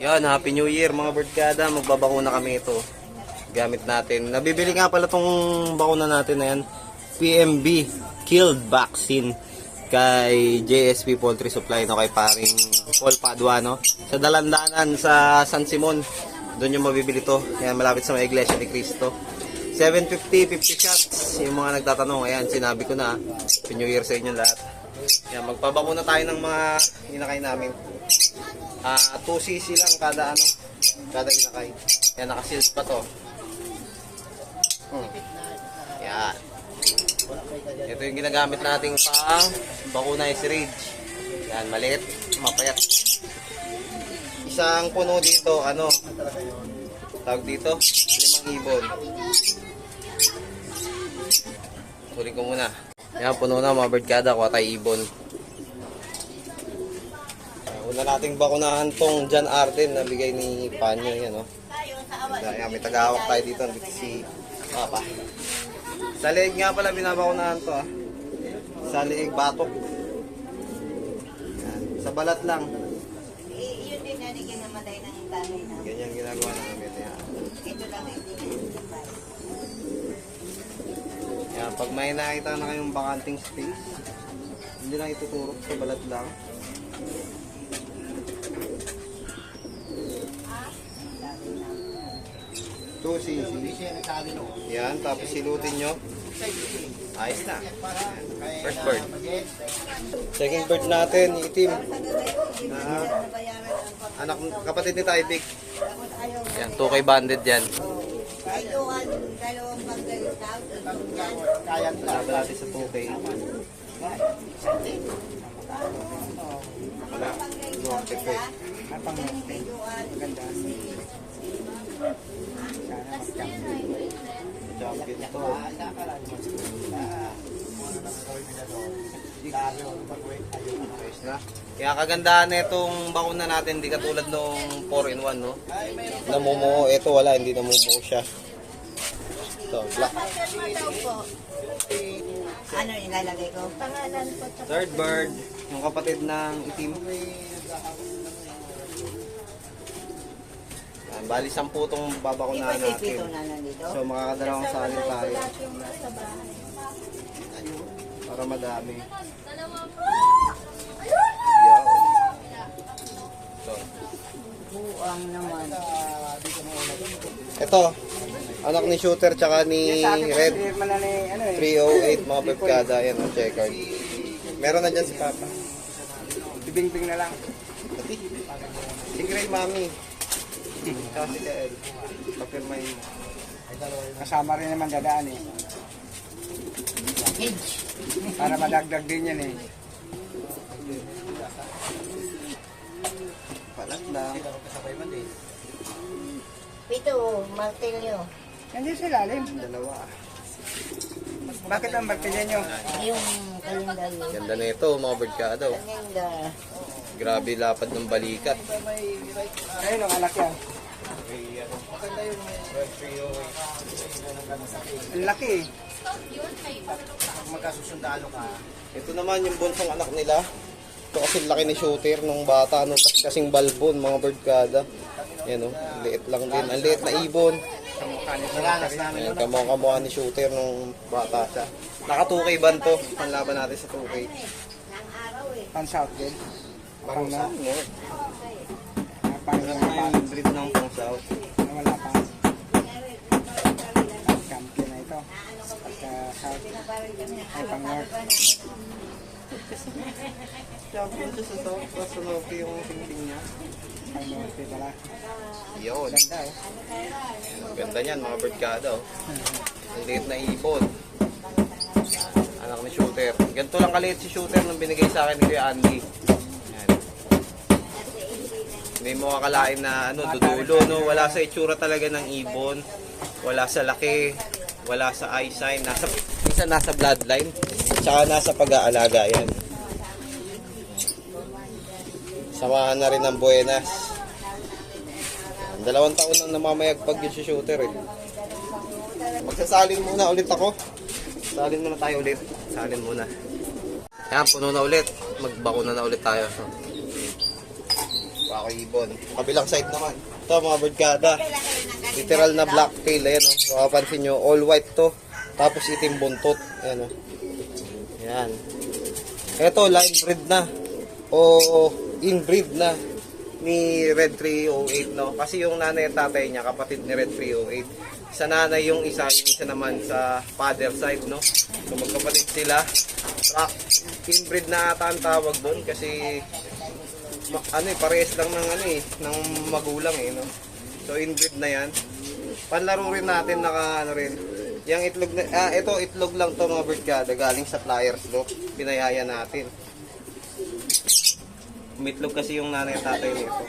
Yan, Happy New Year mga birdkada. Magbabakuna kami ito. Gamit natin. Nabibili nga pala tong bakuna natin na yan. PMB Killed Vaccine kay JSP Poultry Supply no kay paring Paul Padua no sa Dalandanan sa San Simon doon yung mabibili to yan malapit sa may Iglesia ni Cristo 750 50 shots yung mga nagtatanong ayan sinabi ko na Happy New Year sa inyo lahat yan magpabakuna tayo ng mga inakay namin Ah, 2 cc lang kada ano, kada inakay. Yan naka-sealed pa to. Hmm. Yan. Ito yung ginagamit nating pang bakuna is rage. Yan, maliit, mapayat. Isang puno dito, ano, tawag dito, limang ibon. Tuloy ko muna. Yan, puno na mga birdkada, kuha tayo ibon. Una nating bakunahan tong John Arden na bigay ni Panyo yan, no? Kaya may tagahawak tayo dito, dito si Papa. Sa leeg nga pala binabakunahan to, ah. Sa leeg batok. Yan. Sa balat lang. Eh, yun din na namatay ng tanay na. Ganyan ginagawa namin. Yan. Ito lang hindi Yan, pag may nakita na kayong bakanting space, hindi lang ituturok sa balat lang. Two cc. Yan, tapos silutin nyo. Ayos na. First bird. Second bird natin, itim. Na, anak, kapatid ni Taibig. Yan, 2K banded yan. Natin sa 2K. Wala. Norte ko eh. Champion to. Ayos na. Kaya kagandahan na itong bakuna natin, hindi katulad nung 4-in-1, no? Namumuo. Ito wala, hindi namumuo siya. Ito, black. Ano ilalagay ko? Pangalan po. Third bird, yung kapatid ng itim. Bali, sampu itong babakunahan natin. Pito na nandito? So, makakadalawang sali tayo. Para madami. Yan. So, Buang naman. ito, anak ni Shooter tsaka ni Red. 308 mga pepkada. Yan ang checkered. Meron na dyan si Papa. Bibing-bing na lang. Pati. Si Gray Mami. Tsaka si Kael. Papirmahin mo. Kasama rin naman dadaan eh. Para madagdag din yan eh. Palat lang. Pito, martilyo. Nandiyan sa ilalim. Dalawa. Bakit ang bartilya nyo? Yung kalendaryo. Ganda na ito, mga birdkada. oh. Kalendar. Grabe lapad ng balikat. Ayun ang anak yan. Ang laki eh. Ito naman yung bunsong anak nila. Ito kasi laki ni shooter nung bata. No? Tapos kasing balbon, mga birdkada. Yan o, liit lang din. Ang liit na ibon. Ayan, kamukha ni shooter nung bata siya. Naka 2K ban to. Panlaban natin sa 2K. Pan-south din. Parang Pang- saan mo? Pang breed ng pang south? wala pa. Champion na ito. Pagka south. Ay pang north. Champion siya sa south. Tapos sunoki yung tingting niya. Pang north pala. Yun. Ganda eh. Ang ganda niyan, mga birdkada. Oh. Ang liit na ibon. Anak ni Shooter. Ganito lang kaliit si Shooter nung binigay sa akin ni Kuya Andy. Hindi mo akalain na ano, dudulo, no? Wala sa itsura talaga ng ibon. Wala sa laki. Wala sa eye sign. Nasa, isa nasa bloodline. Tsaka nasa pag-aalaga yan. Samahan na rin ng Buenas. Dalawang taon nang namamayagpag yun si shooter eh. Magsasalin muna ulit ako. Salin muna tayo ulit. Salin muna. Yan, puno na ulit. Magbakuna na ulit tayo. Bako ibon. Kabilang side naman. Ito mga nang Literal na black tail. Ayan o. Oh. Makapansin nyo, all white to. Tapos itim buntot. Ayan o. Oh. Ayan. Ito, line breed na. O inbreed na ni Red 308 no kasi yung nanay at tatay niya kapatid ni Red 308 sa nanay yung isa yung isa naman sa father side no so magkapatid sila track inbreed na ata ang tawag doon kasi ano eh parehas lang ng ano eh ng magulang eh no? So inbreed na yan. Panlaro rin natin naka ano rin. Yung itlog na, ah, ito itlog lang to mga birdkada galing sa flyers no? Pinayaya natin. Umitlog kasi yung nanay at tatay nito.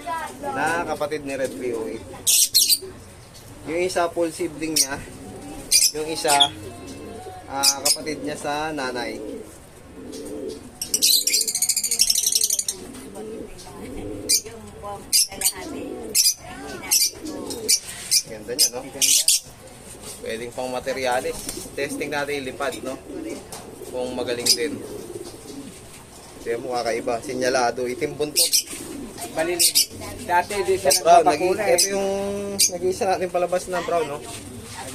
Na kapatid ni Red 308. Yung isa full sibling niya, yung isa ah, kapatid niya sa nanay. Natin ko. Ganda niya, no? Pwedeng pang materialis. Testing natin ilipad, no? Kung magaling din. Kaya mo kakaiba. Sinyalado. Itim buntot. Baliling. Dati di siya Brown. Nagbabakuna eh. ito yung nag-iisa natin palabas na brown, no?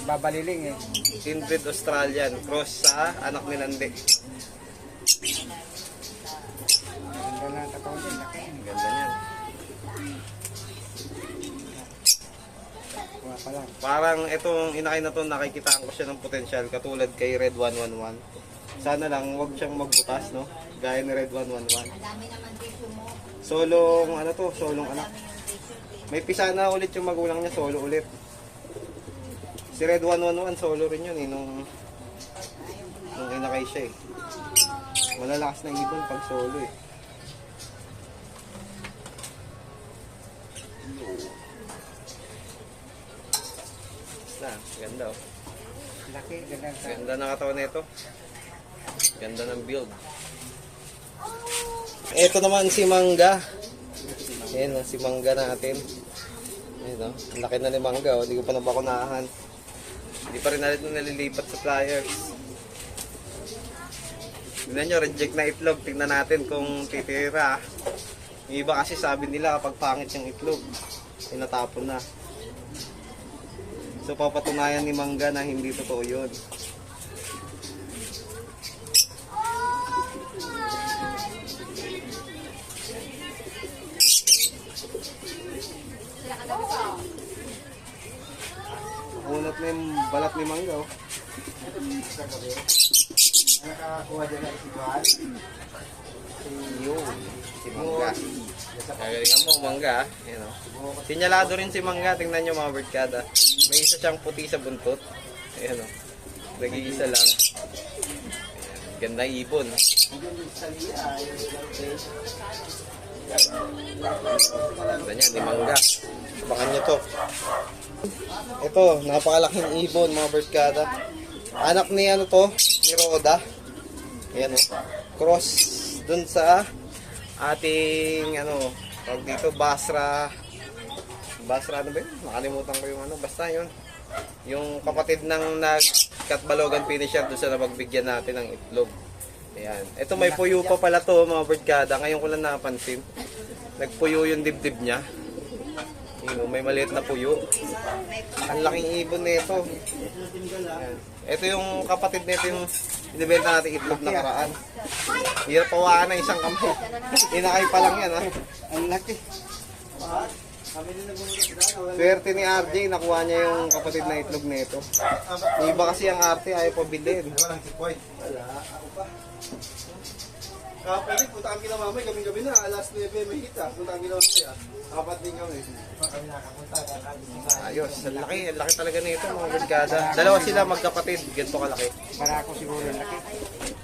Nagbabaliling eh. Kindred Australian. Cross sa anak ni Nande. Ganda na ang katawan din. Laki. Ganda niyan. Kuha pa lang. Parang itong inakay na to nakikitaan ko siya ng potensyal katulad kay Red 111. Sana lang wag siyang magbutas no. Gaya ni Red 111. Madami naman tissue mo. Solong ano to, solong anak. May pisa na ulit yung magulang niya, solo ulit. Si Red 111 solo rin yun eh nung nung inakay siya eh. Malalakas na ibon pag solo eh. Na, ganda oh. Laki. Ganda Ganda ng katawan nito. Ganda ng build. Ito naman si Mangga. Ayan, oh, si Mangga natin. Ayan, oh. Ang laki na ni Mangga. Oh. Hindi ko pa nabakunahan. Hindi pa rin natin nalilipat sa flyers. Tignan nyo, reject na itlog. Tingnan natin kung titira. Yung iba kasi sabi nila kapag pangit yung itlog, tinatapon na. So papatunayan ni Mangga na hindi totoo yun. Unat na yung balat ni Mangga oh. Nakakuha dyan na si Juan. Yun, si Mangga. Kagalingan mo, Mangga. Yan o. Sinyalado rin si Mangga. Tingnan nyo mga birdkada. May isa siyang puti sa buntot. Ayan o. Nag-iisa lang. Ayan. Ganda ibon. Ganda niya, ni Mangga. Abangan nyo to. Ito, napakalaking ibon mga birdkada. Anak ni ano to? Ni Roda. Ayan o. Cross dun sa ating ano, tawag dito, Basra. Basra ano ba yun? Nakalimutan ko yung ano. Basta yun. Yung kapatid ng nag-katbalogan finisher doon sa napagbigyan natin ng itlog. Ayan. Ito may puyo pa pala to mga birdkada. Ngayon ko lang napansin. Nagpuyo yung dibdib niya. Yun, oh, may maliit na puyo. Ang laking ibon nito. Ito yung kapatid nito yung binibenta natin itlog na karaan. Hirap pawaan ng isang kamay. Inakay pa lang yan ha. Ang laki. Swerte ni RJ, nakuha niya yung kapatid na itlog nito. Iba kasi ang arte ayaw pa bilhin. Wala. Pa. Kapatid, punta kami na mamay, gabi-gabi na, alas 9 may hita. Punta kami na mamay ah. Apat din kami. Ayos, ang laki, ang laki talaga nito mga barkada. Dalawa sila magkapatid, ganito kalaki. Para ako siguro ang laki.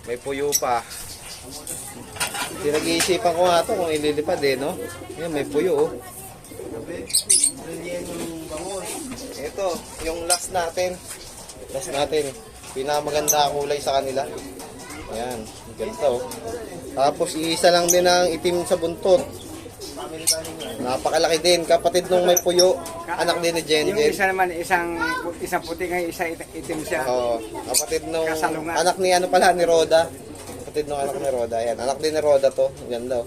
May puyo pa. Pinag-iisipan ko nga to kung ililipad eh, no? Yan, may puyo oh. Gabi, ganyan yung bangon. Ito, yung last natin. Last natin. Pinamaganda ang kulay sa kanila. Ayan, ganito. oh. Tapos iisa lang din ang itim sa buntot. Napakalaki din. Kapatid nung may puyo. Anak din ni Jen Yung Jen. isa naman, isang isang puti ngayon, isa it- itim siya. Oo. Kapatid nung Kasalungan. anak ni ano pala ni Roda. Kapatid nung anak ni Roda. Ayan, anak din ni Roda to. Ganda oh.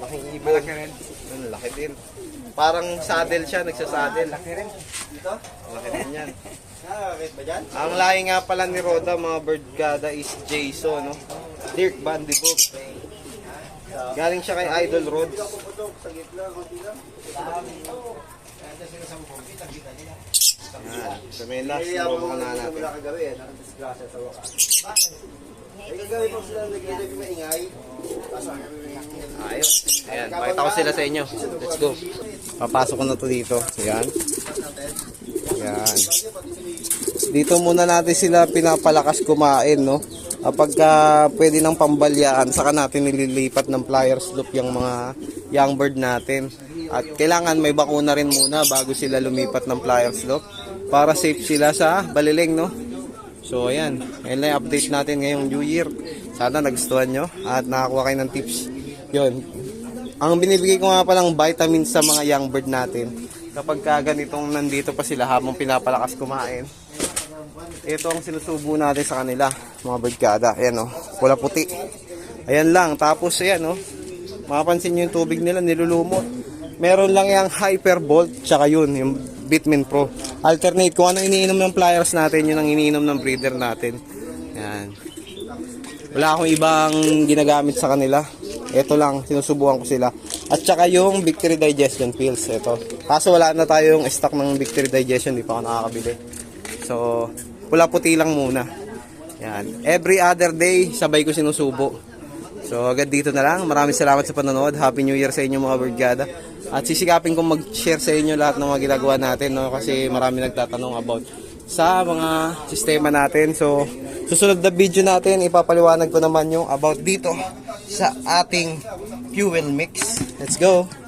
Laking ibon. Malaki rin. Ang laki din. Parang saddle siya, nagsasaddle. Laki rin. Dito? Laki din yan. Nakakakit ba dyan? Ang lahi nga pala ni Roda, mga birdgada, is Jason, no? Dirk Bandibog. Galing siya kay Idol Rods. Yan. Sa may last, Eh, ako subukan na mga natin. eh. Eh, Ayos. Ayan, pakita ko sila sa inyo. Let's go. Papasok ko na to dito. Ayan. Ayan. Dito muna natin sila pinapalakas kumain, no? Kapag ka pwede ng pambalyaan, saka natin nililipat ng pliers loop yung mga young bird natin. At kailangan may bakuna rin muna bago sila lumipat ng pliers loop para safe sila sa baliling, no? So, ayan. Ayan lang update natin ngayong New Year. Sana nagustuhan nyo at nakakuha kayo ng tips. Yun. Ang binibigay ko nga palang vitamins sa mga young bird natin. Kapag ka ganitong nandito pa sila habang pinapalakas kumain. Ito ang sinusubo natin sa kanila, mga birdkada. Ayan o, pula puti. Ayan lang. Tapos ayan o, mapapansin nyo yung tubig nila, nilulumot. Meron lang yung Hyperbolt, tsaka yun, yung Bitmin Pro. Alternate, kung ano iniinom ng pliers natin, yun ang iniinom ng breeder natin. Yan. Wala akong ibang ginagamit sa kanila. Ito lang, sinusubukan ko sila. At saka yung Victory Digestion pills, ito. Kaso wala na tayong stock ng Victory Digestion, di pa ako nakakabili. So, pula puti lang muna. Yan. Every other day, sabay ko sinusubo. So, agad dito na lang. Maraming salamat sa panonood. Happy New Year sa inyo mga Birdgada. At sisikapin kong mag-share sa inyo lahat ng mga ginagawa natin, no? Kasi marami nagtatanong about sa mga sistema natin. So, susunod na video natin, ipapaliwanag ko naman yung about dito sa ating fuel mix. Let's go!